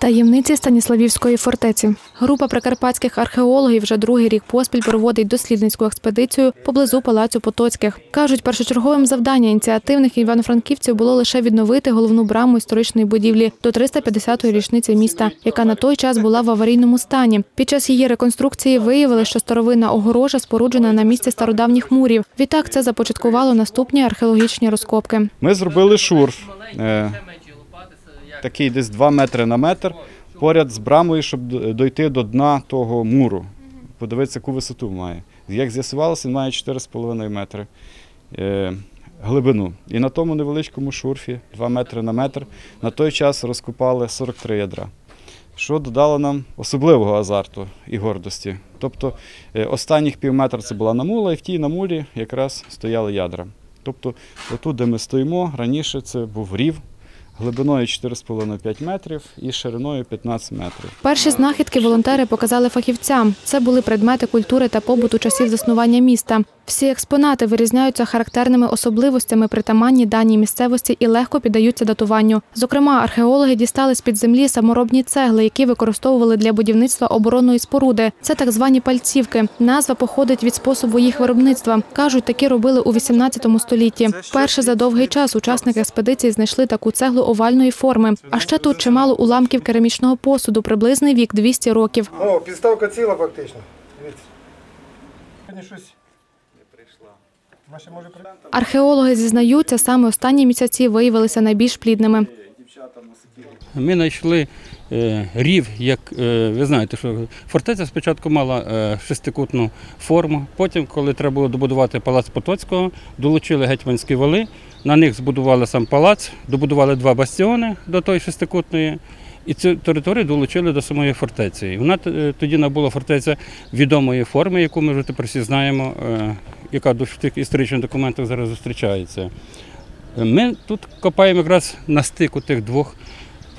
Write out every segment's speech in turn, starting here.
Таємниці Станіславівської фортеці. Група прикарпатських археологів вже другий рік поспіль проводить дослідницьку експедицію поблизу палацу Потоцьких. Кажуть, першочерговим завданням ініціативних івано-франківців було лише відновити головну браму історичної будівлі до 350-ї річниці міста, яка на той час була в аварійному стані. Під час її реконструкції виявили, що старовинна огорожа споруджена на місці стародавніх мурів. Відтак це започаткувало наступні археологічні розкопки. Ми зробили шурф, е, такий десь 2 метри на метр, поряд з брамою, щоб дойти до дна того муру. Подивитися, яку висоту має. Як з'ясувалося, він має 4,5 метри е, глибину. І на тому невеличкому шурфі, 2 метри на метр, на той час розкопали 43 ядра. Що додало нам особливого азарту і гордості. Тобто е, останніх пів метра це була намула, і в тій намулі якраз стояли ядра. Тобто, отут, де ми стоїмо, раніше це був рів глибиною 4,5-5 метрів і шириною 15 метрів. Перші знахідки волонтери показали фахівцям. Це були предмети культури та побуту часів заснування міста. Всі експонати вирізняються характерними особливостями притаманні даній місцевості і легко піддаються датуванню. Зокрема, археологи дістали з під землі саморобні цегли, які використовували для будівництва оборонної споруди. Це так звані пальцівки. Назва походить від способу їх виробництва. кажуть, такі робили у 18 столітті. Вперше за довгий час учасники експедиції знайшли таку цеглу овальної форми. А ще тут чимало уламків керамічного посуду, приблизний вік 200 років. О, підставка ціла фактично. Дивіться. Археологи зізнаються, саме останні місяці виявилися найбільш плідними. Ми знайшли е, рів, як е, ви знаєте, що фортеця спочатку мала е, шестикутну форму. Потім, коли треба було добудувати палац Потоцького, долучили гетьманські вали. На них збудували сам палац, добудували два бастіони до тої шестикутної. І цю територію долучили до самої фортеці. Вона е, тоді набула фортеця відомої форми, яку ми вже тепер всі знаємо, е, яка в тих історичних документах зараз зустрічається. Е, Ми тут копаємо якраз на стику тих двох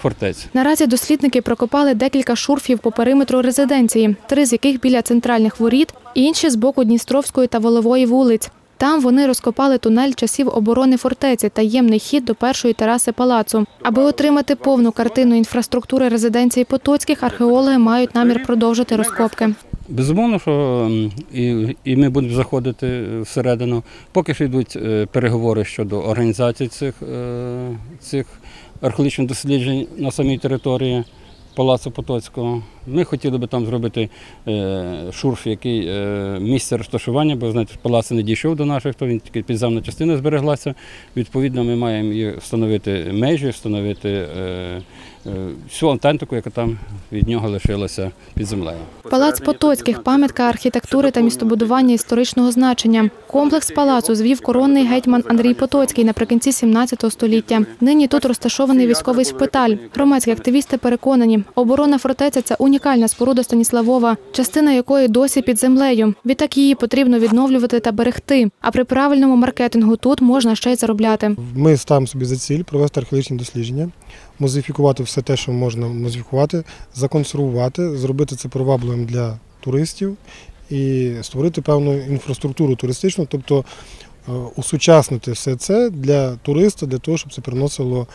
фортець. Наразі дослідники прокопали декілька шурфів по периметру резиденції, три з яких біля центральних воріт, інші з боку Дністровської та Волової вулиць. Там вони розкопали тунель часів оборони фортеці та ємний хід до першої тераси палацу. Аби отримати повну картину інфраструктури резиденції Потоцьких, археологи мають намір продовжити розкопки. Безумовно, що і, і ми будемо заходити всередину. Поки що йдуть е, переговори щодо організації цих, е, цих археологічних досліджень на самій території Палацу Потоцького. Ми хотіли би там зробити е, шурф, який е, місце розташування, бо знаєте, палац не дійшов до наших, то він тільки підземна частина збереглася. Відповідно, ми маємо встановити межі, встановити е, всю автентику, яка там від нього лишилася під землею. Палац Потоцьких пам'ятка архітектури та містобудування історичного значення. Комплекс палацу звів коронний гетьман Андрій Потоцький наприкінці 17 століття. Нині тут розташований військовий шпиталь. Громадські активісти переконані, оборона фортеця це унікальна споруда Станіславова, частина якої досі під землею. Відтак її потрібно відновлювати та берегти. А при правильному маркетингу тут можна ще й заробляти. Ми ставимо собі за ціль провести археологічні дослідження, музифікувати все те, що можна музифікувати, законсервувати, зробити це привабливим для туристів і створити певну інфраструктуру туристичну, тобто е, усучаснити все це для туриста, для того, щоб це приносило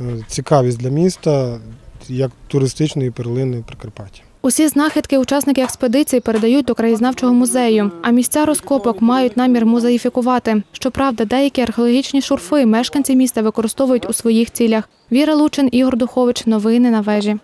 е, цікавість для міста як туристичної перлини Прикарпаття. Усі знахідки учасники експедиції передають до краєзнавчого музею, а місця розкопок мають намір музеїфікувати. Щоправда, деякі археологічні шурфи мешканці міста використовують у своїх цілях. Віра Лучин, Ігор Духович. Новини на вежі.